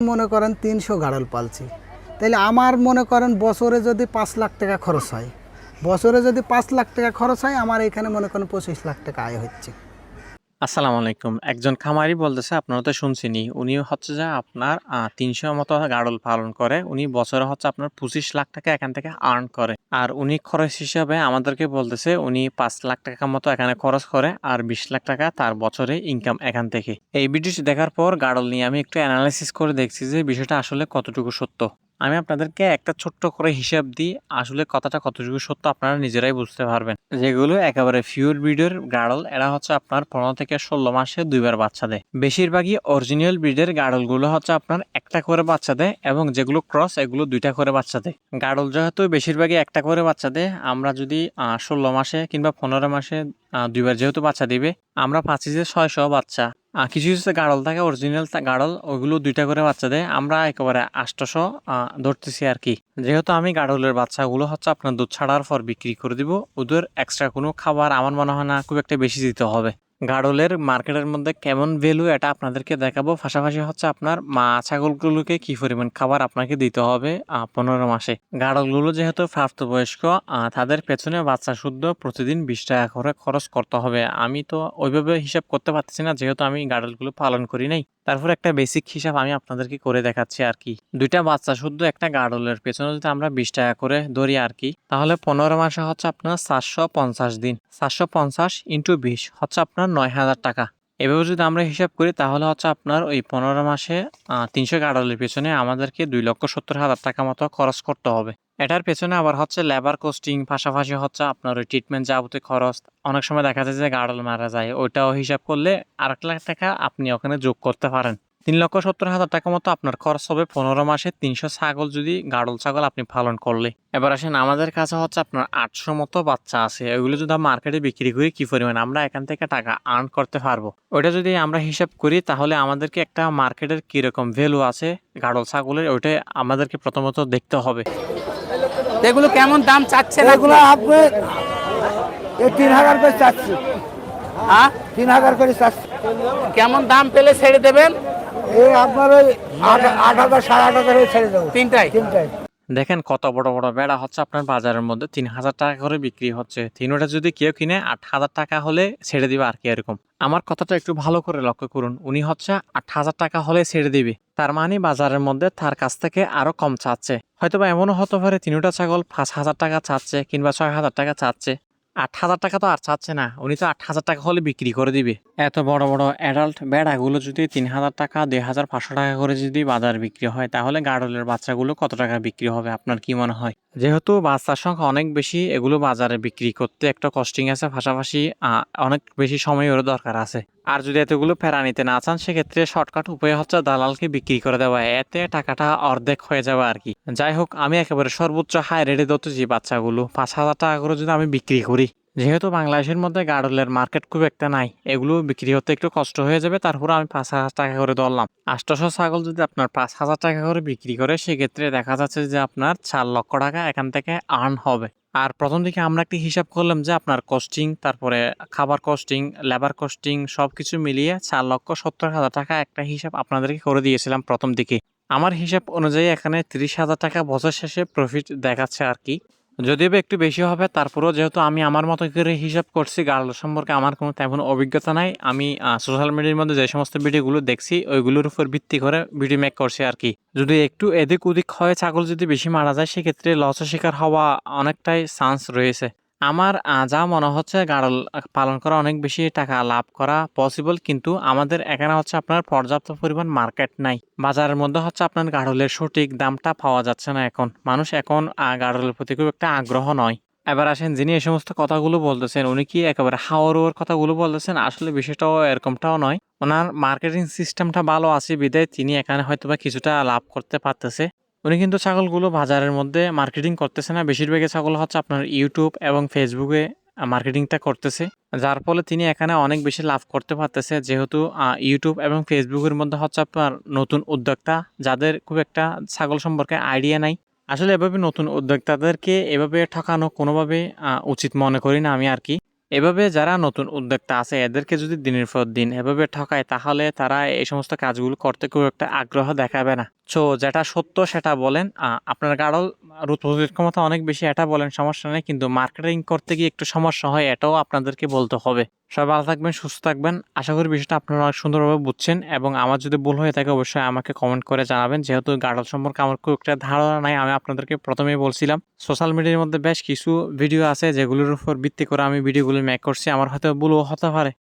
মনে করেন তিনশো গাড়ল পালছি। তাহলে আমার মনে করেন বছরে যদি পাঁচ লাখ টাকা খরচ হয়, বছরে যদি পাঁচ লাখ টাকা খরচ হয়, আমার এখানে মনে করেন পঁচিশ লাখ টাকা আয় হচ্ছে। আসসালামু আলাইকুম। একজন খামারি বলতেছে, আপনারা তো শুনছেনই উনি হচ্ছে যে আপনার তিনশো মতো গাড়ল পালন করে, উনি বছরে হচ্ছে আপনার পঁচিশ লাখ টাকা এখান থেকে আর্ন করে। আর উনি খরচ হিসাবে আমাদেরকে বলতেছে, উনি পাঁচ লাখ টাকা মতো এখানে খরচ করে আর বিশ লাখ টাকা তার বছরে ইনকাম এখান থেকে। এই ভিডিওটি দেখার পর গাড়ল নিয়ে আমি একটু অ্যানালাইসিস করে দেখছি যে বিষয়টা আসলে কতটুকু সত্য। আমি আপনাদেরকে একটা ছোট্ট করে হিসাব দিই, আসলে কথাটা কতটুকু সত্য আপনারা নিজেরাই বুঝতে পারবেন। যেগুলো একেবারে ফিউর ব্রিডের গাড়ল, এরা হচ্ছে আপনার পনেরো থেকে ষোলো মাসে দুইবার বাচ্চা দেয়। বেশিরভাগই অরিজিনাল ব্রিডের গাড়লগুলো হচ্ছে আপনার একটা করে বাচ্চা দেয় এবং যেগুলো ক্রস এগুলো দুইটা করে বাচ্চা দেয়। গাড়ল যেহেতু বেশিরভাগই একটা করে বাচ্চা দেয়, আমরা যদি ষোলো মাসে কিংবা পনেরো মাসে দুইবার যেহেতু বাচ্চা দিবে, আমরা পাচ্ছি যে ছয়শো বাচ্চা। কিছু কিছু গাড়ল থাকে অরিজিনাল গাড়ল ওইগুলো দুইটা করে বাচ্চা দেয়, আমরা একেবারে আষ্টশো ধরতেছি আর কি। যেহেতু আমি গাড়লের বাচ্চাগুলো হচ্ছে আপনার দুধ ছাড়ার পর বিক্রি করে দিব, ওদের এক্সট্রা কোনো খাবার আমার মনে হয় না খুব একটা বেশি দিতে হবে। গাড়লের মার্কেটের মধ্যে কেমন ভ্যালু এটা আপনাদেরকে দেখাবো। পাশাপাশি হচ্ছে আপনার মা ছাগলগুলোকে কি পরিমাণ খাবার আপনাকে দিতে হবে পনেরো মাসে। গাড়লগুলো যেহেতু প্রাপ্তবয়স্ক তাদের পেছনে বাচ্চা শুদ্ধ প্রতিদিন বিশ টাকা করে খরচ করতে হবে। আমি তো ওইভাবে হিসাব করতে পারতেছি না, যেহেতু আমি গাড়লগুলো পালন করি নাই। তারপর একটা বেসিক হিসাব আমি আপনাদেরকে করে দেখাচ্ছি আর কি। দুইটা বাচ্চা শুদ্ধ একটা গাড়লের পেছনে যদি আমরা বিশ টাকা করে ধরি আর কি, তাহলে পনেরো মাসে হচ্ছে আপনার চারশো পঞ্চাশ দিন। চারশো পঞ্চাশ ইন্টু বিশ হচ্ছে আপনার নয় হাজার টাকা। এভাবে যদি আমরা হিসাব করি, তাহলে হচ্ছে আপনার ওই পনেরো মাসে তিনশো গাড়লের পেছনে আমাদেরকে দুই লক্ষ সত্তর হাজার টাকা মতো খরচ করতে হবে। এটার পেছনে আবার হচ্ছে লেবার কোস্টিং পাশাপাশি হচ্ছে আপনার ওই ট্রিটমেন্ট যাবতীয় খরচ। অনেক সময় দেখা যায় যে গাড়ল মারা যায়, ওইটাও হিসাব করলে আর এক লাখ টাকা আপনি ওখানে যোগ করতে পারেন। তিন লক্ষ সত্তর হাজার টাকা মতো আপনার খরচ হবে। পনেরো মাসে তিনশো ছাগল যদি গাড়ল ছাগল আপনি পালন করলে। এবার আসেন আমাদের কাছে হচ্ছে আপনার আটশো মতো বাচ্চা আছে। ওইগুলো যদি মার্কেটে বিক্রি করি কি পরিমাণ? আমরা এখান থেকে টাকা আর্ন করতে পারব। ওইটা যদি আমরা হিসাব করি তাহলে আমাদেরকে একটা মার্কেটের কীরকম ভ্যালু আছে গাড়ল ছাগলের ওইটা আমাদেরকে প্রথমত দেখতে হবে। এগুলো কেমন দাম চাচ্ছেন এগুলো আপনি তিন হাজার করে চাচ্ছি। হ্যাঁ? তিন হাজার করে চাচ্ছি। কেমন দাম পেলে ছেড়ে দেবেন? এই আপনার ওই আট আট হাজার সাড়ে আট হাজার ছেড়ে দেবো। তিনটাই তিনটাই দেখেন কত বড় বড় বেড়া হচ্ছে আপনার বাজারের মধ্যে। তিন হাজার টাকা করে বিক্রি হচ্ছে। তিনোটা যদি কেউ কিনে আট হাজার টাকা হলে ছেড়ে দিবে আর কি এরকম। আমার কথাটা একটু ভালো করে লক্ষ্য করুন। উনি হচ্ছে আট হাজার টাকা হলে ছেড়ে দিবে। তার মানে বাজারের মধ্যে তার কাছ থেকে আরও কম চাচ্ছে। হয়তোবা এমনও হতে পারে তিনটা ছাগল পাঁচ হাজার টাকা চাচ্ছে কিংবা ছয় হাজার টাকা চাচ্ছে। আট হাজার টাকা তো আর চাচ্ছে না। উনি তো আট হাজার টাকা হলে বিক্রি করে দিবে। এত বড় বড় অ্যাডাল্ট বেড়াগুলো যদি তিন হাজার টাকা দুই হাজার পাঁচশো টাকা করে যদি বাজার বিক্রি হয় তাহলে গাড়লের বাচ্চাগুলো কত টাকা বিক্রি হবে? আপনার কি মনে হয়? যেহেতু বাচ্চার সংখ্যা অনেক বেশি এগুলো বাজারে বিক্রি করতে একটা কস্টিং আছে। পাশাপাশি আহ, অনেক বেশি সময়েরও দরকার আছে। আর যদি এতগুলো ফেরা নিতে না চান সেক্ষেত্রে শর্টকাট উপায় হচ্ছে দালালকে বিক্রি করে দেওয়া। এতে টাকাটা অর্ধেক হয়ে যাবে আর কি। যাই হোক আমি একেবারে সর্বোচ্চ হাই রেটে ধরতেছি বাচ্চাগুলো, পাঁচ হাজার টাকা করে যদি আমি বিক্রি করি। যেহেতু বাংলাদেশের মধ্যে গাড়লের মার্কেট খুব একটা নাই, এগুলো বিক্রি হতে একটু কষ্ট হয়ে যাবে, তারপরে আমি পাঁচ হাজার টাকা করে ধরলাম। আষ্টশো ছাগল যদি আপনার পাঁচ হাজার টাকা করে বিক্রি করে, সেক্ষেত্রে দেখা যাচ্ছে যে আপনার চার লক্ষ টাকা এখান থেকে আর্ন হবে। আর প্রথম দিকে আমরা একটি হিসাব করলাম যে আপনার কস্টিং তারপরে খাবার কস্টিং লেবার কস্টিং সব কিছু মিলিয়ে চার লক্ষ সত্তর হাজার টাকা একটা হিসাব আপনাদেরকে করে দিয়েছিলাম প্রথম দিকে। আমার হিসাব অনুযায়ী এখানে তিরিশ হাজার টাকা বছর শেষে প্রফিট দেখাচ্ছে আর কি। যদিও একটু বেশি হবে, তারপরেও যেহেতু আমি আমার মতো করে হিসাব করছি গার্ল সম্পর্কে আমার কোনো তেমন অভিজ্ঞতা নাই। আমি সোশ্যাল মিডিয়ার মধ্যে যে সমস্ত ভিডিওগুলো দেখছি, ওইগুলোর উপর ভিত্তি করে ভিডিও মেক করছি আর কি। যদি একটু এদিক ওদিক হয়, ছাগল যদি বেশি মারা যায়, সেক্ষেত্রে লসের শিকার হওয়া অনেকটাই চান্স রয়েছে। আমার যা মনে হচ্ছে গাড়ল পালন করা অনেক বেশি টাকা লাভ করা পসিবল কিন্তু আমাদের এখানে হচ্ছে আপনার পর্যাপ্ত পরিমাণ মার্কেট নাই। বাজারের মধ্যে হচ্ছে আপনার গাড়লের সঠিক দামটা পাওয়া যাচ্ছে না এখন। মানুষ এখন গাড়লের প্রতি খুব একটা আগ্রহ নয়। এবার আসেন, যিনি এই সমস্ত কথাগুলো বলতেছেন, উনি কি একেবারে হাওয়ার ওয়ার কথাগুলো বলতেছেন? আসলে বিষয়টাও এরকমটাও নয়। ওনার মার্কেটিং সিস্টেমটা ভালো আছে বিদায় তিনি এখানে হয়তো বা কিছুটা লাভ করতে পারতেছে। উনি কিন্তু ছাগলগুলো বাজারের মধ্যে মার্কেটিং করতেছে না। বেশিরভাগই ছাগল হচ্ছে আপনার ইউটিউব এবং ফেসবুকে মার্কেটিংটা করতেছে। যার ফলে তিনি এখানে অনেক বেশি লাভ করতে পারতেছে। যেহেতু ইউটিউব এবং ফেসবুকের মধ্যে হচ্ছে আপনার নতুন উদ্যোক্তা, যাদের খুব একটা ছাগল সম্পর্কে আইডিয়া নাই। আসলে এভাবে নতুন উদ্যোক্তাদেরকে এভাবে ঠকানো কোনোভাবে উচিত মনে করি না আমি আর কি। এভাবে যারা নতুন উদ্যোক্তা আছে, এদেরকে যদি দিনের পর দিন এভাবে ঠকায়, তাহলে তারা এই সমস্ত কাজগুলো করতে খুব একটা আগ্রহ দেখাবে না। সো যেটা সত্য সেটা বলেন। আপনার গাড়ল রোদ প্রতিরোধ ক্ষমতা অনেক বেশি, এটা বলেন, সমস্যা নেই। কিন্তু মার্কেটিং করতে গিয়ে একটু সমস্যা হয়, এটাও আপনাদেরকে বলতে হবে। সবাই ভালো থাকবেন, সুস্থ থাকবেন। আশা করি বিষয়টা আপনারা অনেক সুন্দরভাবে বুঝছেন এবং আমার যদি ভুল হয়ে থাকে অবশ্যই আমাকে কমেন্ট করে জানাবেন। যেহেতু গাড়ল সম্পর্কে আমার খুব একটা ধারণা নাই, আমি আপনাদেরকে প্রথমেই বলছিলাম সোশ্যাল মিডিয়ার মধ্যে বেশ কিছু ভিডিও আছে যেগুলোর উপর ভিত্তি করে আমি ভিডিওগুলো মেক করছি। আমার হয়তো ভুলও হতে পারে।